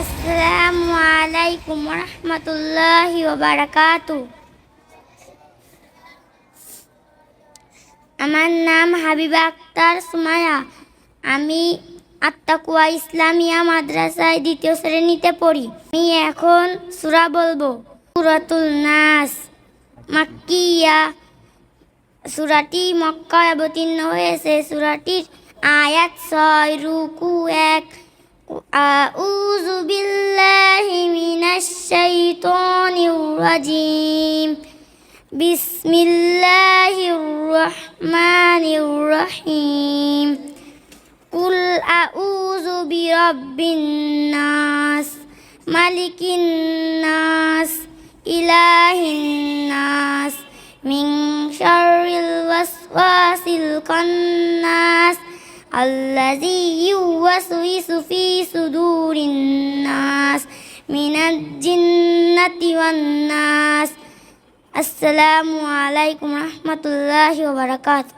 আসসালামু আলাইকুম রহমতুল্লাহি আমার নাম হাবিবা আক্তার সুমায়া আমি আত্মাকুয়া ইসলামিয়া মাদ্রাসায় দ্বিতীয় শ্রেণীতে পড়ি। আমি এখন সুরা বলব। সুরাতুল নাস। মাক্কিয়া। সুরাটি মক্কায় অবতীর্ণ হয়েছে। সুরাটির আয়াত ছয়, রুকু এক। أعوذ بالله من الشيطان الرجيم. بسم الله الرحمن الرحيم. قل أعوذ برب الناس ملك الناس إله الناس من شر الوسواس القناس الذي يوسوس في صدور الناس من الجنة والناس السلام عليكم ورحمة الله وبركاته